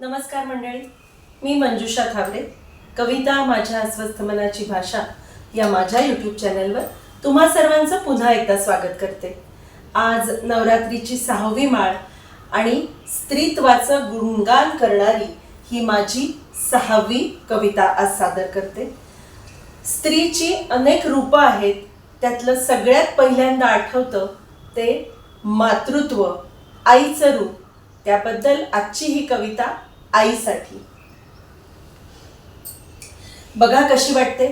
नमस्कार मंडळी. मी मंजुषा थावरे कविता माझ्या अस्वस्थ मनाची भाषा या माझ्या यूट्यूब चॅनलवर तुम्हा सर्वांचं पुन्हा एकदा स्वागत करते. आज नवरात्रीची सहावी माळ आणि स्त्रीत्वाचं गुणगान करणारी ही माझी सहावी कविता आज सादर करते. स्त्रीची अनेक रूपं आहेत त्यातलं सगळ्यात पहिल्यांदा आठवतं ते मातृत्व आईचं रूप. त्याबद्दल आजची ही कविता आईसाठी. बघा कशी वाटते.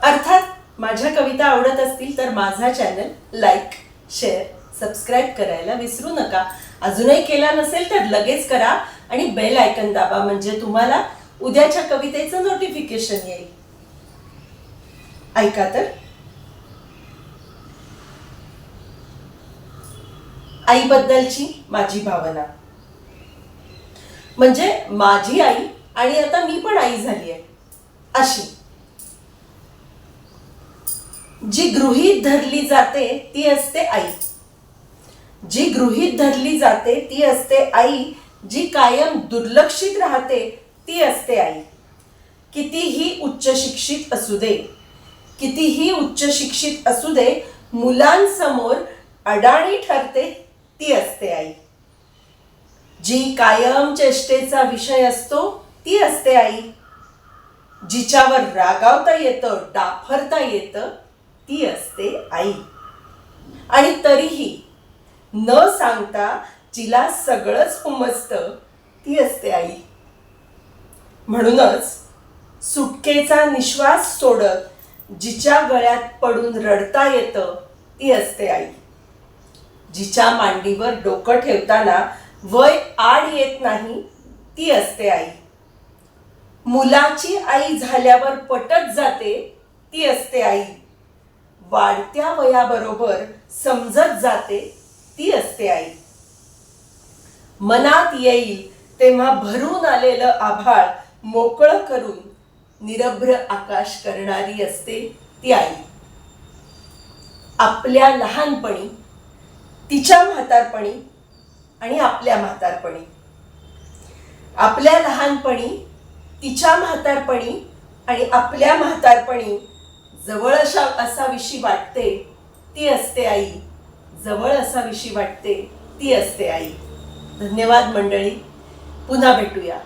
अर्थात माझ्या कविता आवडत असतील तर माझा चॅनल लाईक शेअर सबस्क्राईब करायला विसरू नका. अजूनही केला नसेल तर लगेच करा आणि बेल आयकन दाबा म्हणजे तुम्हाला उद्याच्या कवितेचं नोटिफिकेशन येईल. ऐका तर. आईबद्दलची माझी भावना. म्हणजे माझी आई आणि आता मी पण आई झाली आहे अशी. जी गृहीत धरली जाते ती असते आई. जी गृहीत धरली जाते ती असते आई. जी कायम दुर्लक्षित राहते ती असते आई. कितीही उच्च शिक्षित असू दे कितीही उच्च शिक्षित असू दे मुलांसमोर अडाणी ठरते ती असते आई. जी कायम चेष्टेचा विषय असतो ती असते आई. जिच्यावर रागावता येतं डाफरता येतं ती असते आई. आणि तरीही न सांगता जिला सगळंच उमजतं ती असते आई. म्हणूनच सुटकेचा निश्वास सोडत जिच्या गळ्यात पडून रडता येतं ती असते आई. जिच्या मांडीवर डोकं ठेवताना वय आड येत नाही ती असते आई. मुलाची आई झाल्यावर पटत जाते ती असते आई. वाढत्या वयाबरोबर समजत जाते ती असते आई. मनात येईल तेव्हा भरून आलेलं आभाळ मोकळं करून निरभ्र आकाश करणारी असते ती आई. आपल्या लहानपणी तिच्या म्हातारपणी आणि आपल्या म्हातारपणी. आपल्या लहानपणी तिच्या म्हातारपणी आणि आपल्या म्हातारपणी जवळ अशा असाविषयी वाटते ती असते आई. जवळ असाविषयी वाटते ती असते आई. धन्यवाद मंडळी. पुन्हा भेटूया.